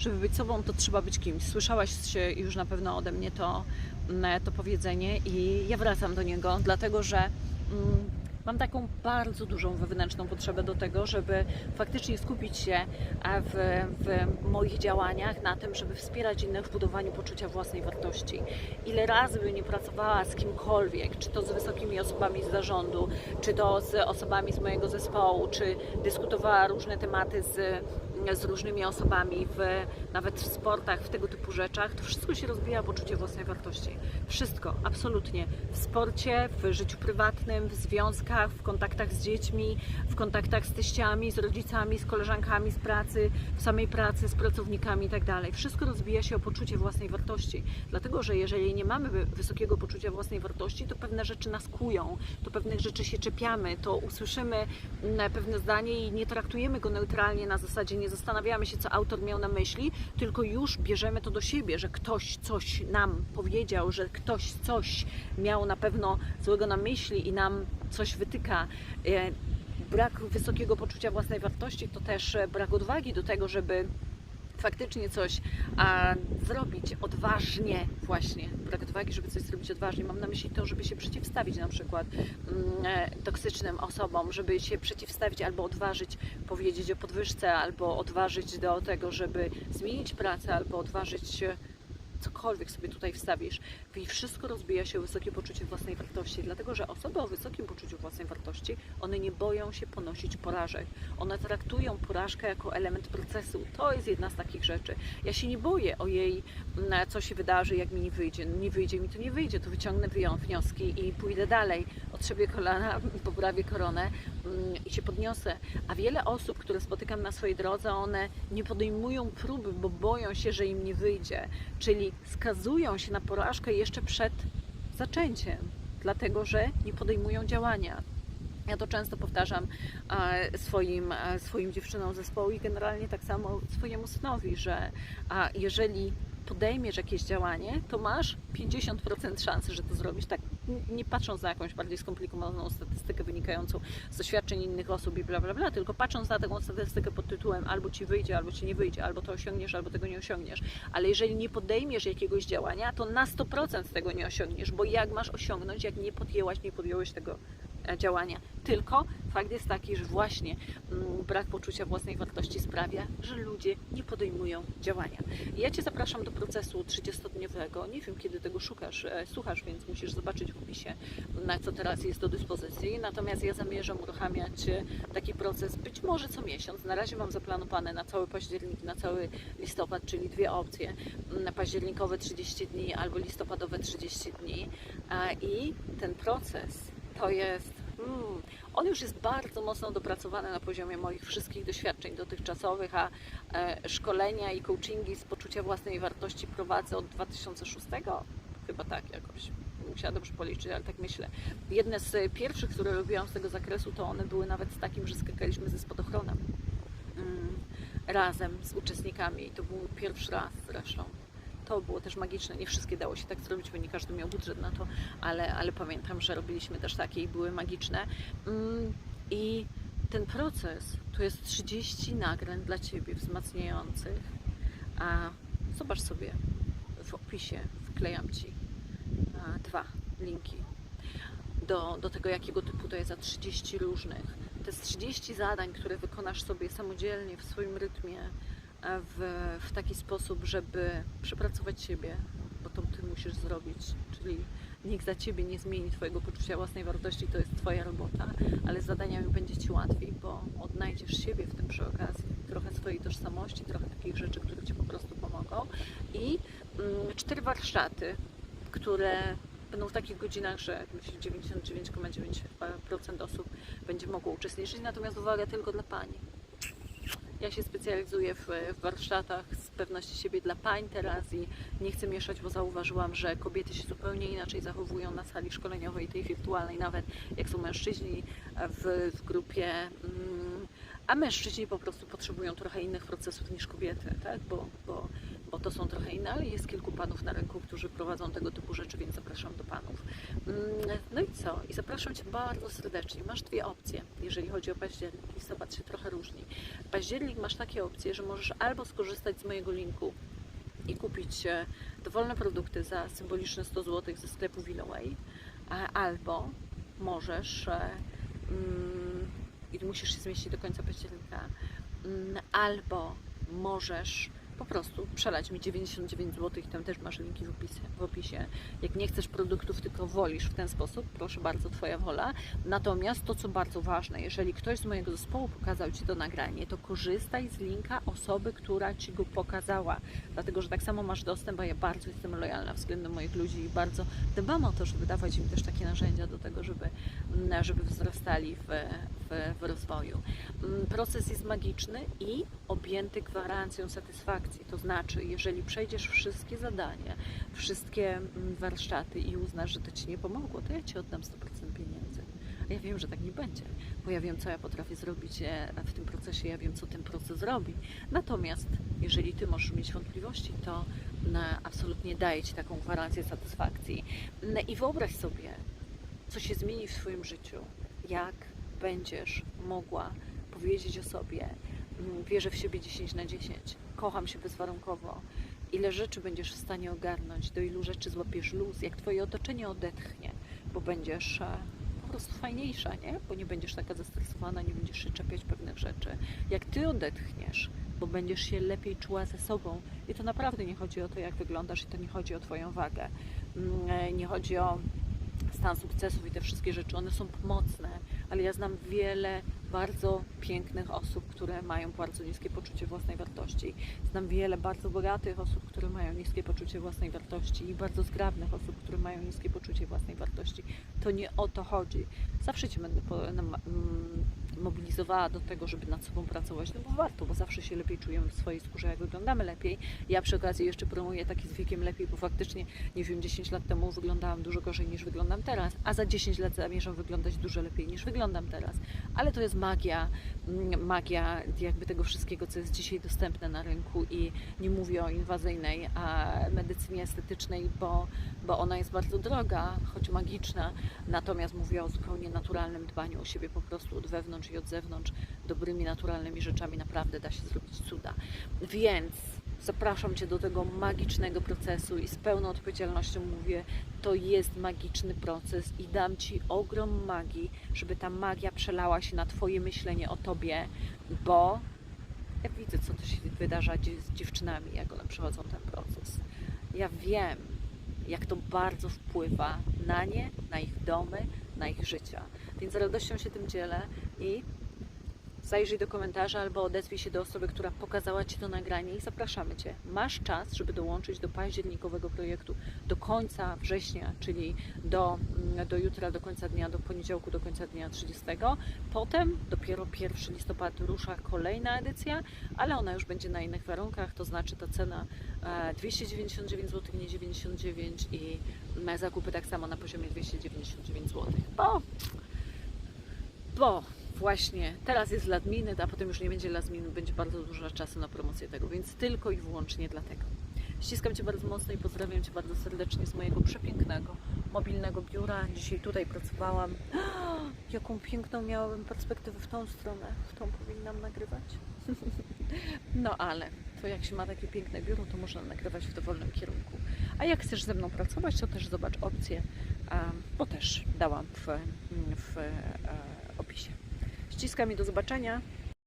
żeby być sobą, to trzeba być kimś. Słyszałaś się już na pewno ode mnie to, mm, to powiedzenie i ja wracam do niego, dlatego że mm, mam taką bardzo dużą wewnętrzną potrzebę do tego, żeby faktycznie skupić się e, w, w moich działaniach na tym, żeby wspierać innych w budowaniu poczucia własnej wartości. Ile razy bym nie pracowała z kimkolwiek, czy to z wysokimi osobami z zarządu, czy to z osobami z mojego zespołu, czy dyskutowała różne tematy z, z różnymi osobami, w, nawet w sportach, w tego typu rzeczach, to wszystko się rozbija poczucie własnej wartości. Wszystko, absolutnie. W sporcie, w życiu prywatnym, w związkach, w kontaktach z dziećmi, w kontaktach z teściami, z rodzicami, z koleżankami z pracy, w samej pracy, z pracownikami i tak. Wszystko rozbija się o poczucie własnej wartości. Dlatego, że jeżeli nie mamy wy- wysokiego poczucia własnej wartości, to pewne rzeczy nas kują, to pewnych rzeczy się czepiamy, to usłyszymy mm, pewne zdanie i nie traktujemy go neutralnie na zasadzie, nie zastanawiamy się, co autor miał na myśli, tylko już bierzemy to do siebie, że ktoś coś nam powiedział, że ktoś coś miał na pewno złego na myśli i nam coś wytyka. E, Brak wysokiego poczucia własnej wartości to też e, brak odwagi do tego, żeby faktycznie coś a, zrobić odważnie właśnie. Brak odwagi, żeby coś zrobić odważnie. Mam na myśli to, żeby się przeciwstawić na przykład mm, e, toksycznym osobom, żeby się przeciwstawić albo odważyć powiedzieć o podwyżce, albo odważyć do tego, żeby zmienić pracę, albo odważyć e, cokolwiek sobie tutaj wstawisz. I wszystko rozbija się o wysokie poczucie własnej wartości, dlatego że osoby o wysokim poczuciu własnej wartości, one nie boją się ponosić porażek. One traktują porażkę jako element procesu. To jest jedna z takich rzeczy. Ja się nie boję o jej, mm, co się wydarzy, jak mi nie wyjdzie. Nie wyjdzie mi to nie wyjdzie, to wyciągnę wnioski i pójdę dalej. Otrzebię kolana, poprawię koronę mm, i się podniosę. A wiele osób, które spotykam na swojej drodze, one nie podejmują próby, bo boją się, że im nie wyjdzie. Czyli skazują się na porażkę jeszcze przed zaczęciem, dlatego że nie podejmują działania. Ja to często powtarzam e, swoim, e, swoim dziewczynom zespołu i generalnie tak samo swojemu synowi, że jeżeli podejmiesz jakieś działanie, to masz 50% szansy, że to zrobisz. Tak, nie patrząc na jakąś bardziej skomplikowaną statystykę wynikającą z doświadczeń innych osób i bla bla bla, tylko patrząc na taką statystykę pod tytułem albo ci wyjdzie, albo ci nie wyjdzie, albo to osiągniesz, albo tego nie osiągniesz. Ale jeżeli nie podejmiesz jakiegoś działania, to na 100% tego nie osiągniesz, bo jak masz osiągnąć, jak nie podjęłaś, nie podjąłeś tego e, działania. Tylko fakt jest taki, że właśnie mm, brak poczucia własnej wartości sprawia, że ludzie nie podejmują działania. Ja Cię zapraszam do procesu 30-dniowego. Nie wiem, kiedy tego szukasz, e, słuchasz, więc musisz zobaczyć w opisie, na co teraz jest do dyspozycji. Natomiast ja zamierzam uruchamiać e, taki proces być może co miesiąc. Na razie mam zaplanowane na cały październik, na cały listopad, czyli dwie opcje. Na październikowe 30 dni albo listopadowe 30 dni. I ten proces to jest. Mm, on już jest bardzo mocno dopracowany na poziomie moich wszystkich doświadczeń dotychczasowych, a e, szkolenia i coachingi z poczucia własnej wartości prowadzę od 2006. Chyba tak jakoś. Musiała dobrze policzyć, ale tak myślę. Jedne z pierwszych, które robiłam z tego zakresu, to one były nawet z takim, że skakaliśmy ze spadochronem mm, razem z uczestnikami. To był pierwszy raz zresztą. To było też magiczne. Nie wszystkie dało się tak zrobić, bo nie każdy miał budżet na to, ale, ale pamiętam, że robiliśmy też takie i były magiczne. Mm, I ten proces to jest 30 nagrań dla Ciebie wzmacniających. A zobacz sobie w opisie, wklejam Ci dwa linki do, do tego, jakiego typu to jest za 30 różnych. To jest 30 zadań, które wykonasz sobie samodzielnie w swoim rytmie, w, w taki sposób, żeby przepracować siebie, bo to Ty musisz zrobić, czyli nikt za Ciebie nie zmieni Twojego poczucia własnej wartości, to jest Twoja robota, ale z zadaniami będzie Ci łatwiej, bo odnajdziesz siebie w tym przy okazji, trochę swojej tożsamości, trochę takich rzeczy, które Ci po prostu pomogą. I mm, cztery warsztaty, które będą w takich godzinach, że myślę 99,9% osób będzie mogło uczestniczyć, natomiast uwaga tylko dla Pani. Ja się specjalizuję w, w warsztatach z pewności siebie dla pań teraz i nie chcę mieszać, bo zauważyłam, że kobiety się zupełnie inaczej zachowują na sali szkoleniowej, tej wirtualnej, nawet jak są mężczyźni w, w grupie. Mm, a mężczyźni po prostu potrzebują trochę innych procesów niż kobiety, tak? bo, bo, to są trochę inne, ale jest kilku panów na rynku, którzy prowadzą tego typu rzeczy, więc zapraszam do panów. Mm, No i co? I zapraszam Cię bardzo serdecznie. Masz dwie opcje, jeżeli chodzi o październik. Listopad się trochę różni. Październik masz takie opcje, że możesz albo skorzystać z mojego linku i kupić e, dowolne produkty za symboliczne 100 zł ze sklepu Willoway, albo możesz e, mm, i musisz się zmieścić do końca października, mm, albo możesz po prostu przelać mi 99 zł tam też masz linki w opisie, w opisie. Jak nie chcesz produktów, tylko wolisz w ten sposób, proszę bardzo, Twoja wola. Natomiast to, co bardzo ważne, jeżeli ktoś z mojego zespołu pokazał Ci to nagranie, to korzystaj z linka osoby, która Ci go pokazała. Dlatego, że tak samo masz dostęp, a ja bardzo jestem lojalna względem moich ludzi i bardzo dbam o to, żeby dawać im też takie narzędzia do tego, żeby, mm, żeby wzrastali w, w, w rozwoju. Mm, Proces jest magiczny i objęty gwarancją satysfakcji. To znaczy, jeżeli przejdziesz wszystkie zadania, wszystkie mm, warsztaty i uznasz, że to Ci nie pomogło, to ja Ci oddam 100% pieniędzy. A ja wiem, że tak nie będzie, bo ja wiem, co ja potrafię zrobić e, w tym procesie, ja wiem, co ten proces robi. Natomiast jeżeli Ty możesz mieć wątpliwości, to mm, absolutnie daję Ci taką gwarancję satysfakcji. Mm, I wyobraź sobie, co się zmieni w Twoim życiu, jak będziesz mogła powiedzieć o sobie, wierzę w siebie 10 na 10, kocham się bezwarunkowo, ile rzeczy będziesz w stanie ogarnąć, do ilu rzeczy złapiesz luz, jak Twoje otoczenie odetchnie, bo będziesz e, po prostu fajniejsza, nie? Bo nie będziesz taka zestresowana, nie będziesz się czepiać pewnych rzeczy. Jak Ty odetchniesz, bo będziesz się lepiej czuła ze sobą i to naprawdę nie chodzi o to, jak wyglądasz i to nie chodzi o Twoją wagę, Mm, e, nie chodzi o stan sukcesów i te wszystkie rzeczy, one są pomocne, ale ja znam wiele bardzo pięknych osób, które mają bardzo niskie poczucie własnej wartości. Znam wiele bardzo bogatych osób, które mają niskie poczucie własnej wartości i bardzo zgrabnych osób, które mają niskie poczucie własnej wartości. To nie o to chodzi. Zawsze Cię będę mm, mobilizowała do tego, żeby nad sobą pracować, no bo warto, bo zawsze się lepiej czujemy w swojej skórze, jak wyglądamy lepiej. Ja przy okazji jeszcze promuję taki z wiekiem lepiej, bo faktycznie, nie wiem, 10 lat temu wyglądałam dużo gorzej niż wyglądam teraz, a za 10 lat zamierzam wyglądać dużo lepiej niż wyglądam teraz. Ale to jest magia, mm, magia jakby tego wszystkiego, co jest dzisiaj dostępne na rynku i nie mówię o inwazyjnej a medycynie estetycznej, bo, bo ona jest bardzo droga, choć magiczna, natomiast mówię o zupełnie naturalnym dbaniu o siebie po prostu od wewnątrz i od zewnątrz, dobrymi, naturalnymi rzeczami naprawdę da się zrobić cuda. Więc zapraszam Cię do tego magicznego procesu i z pełną odpowiedzialnością mówię, to jest magiczny proces i dam Ci ogrom magii, żeby ta magia przelała się na Twoje myślenie o Tobie, bo ja widzę, co to się wydarza z dziewczynami, jak one przechodzą ten proces. Ja wiem, jak to bardzo wpływa na nie, na ich domy, na ich życia. Więc z radością się tym dzielę i zajrzyj do komentarza albo odezwij się do osoby, która pokazała Ci to nagranie i zapraszamy Cię. Masz czas, żeby dołączyć do październikowego projektu do końca września, czyli do, mm, do jutra, do końca dnia, do poniedziałku, do końca dnia 30. Potem dopiero 1 listopada rusza kolejna edycja, ale ona już będzie na innych warunkach, to znaczy ta cena e, 299 zł, nie 99 i zakupy tak samo na poziomie 299 zł. Bo, bo właśnie teraz jest ladminy, a potem już nie będzie ladminy, będzie bardzo dużo czasu na promocję tego, więc tylko i wyłącznie dlatego. Ściskam Cię bardzo mocno i pozdrawiam Cię bardzo serdecznie z mojego przepięknego, mobilnego biura. Dzisiaj tutaj pracowałam. Jaką piękną miałabym perspektywę w tą stronę. W tą powinnam nagrywać. No ale to jak się ma takie piękne biuro, to można nagrywać w dowolnym kierunku. A jak chcesz ze mną pracować, to też zobacz opcję, bo też dałam w, w e. Ściskam i do zobaczenia.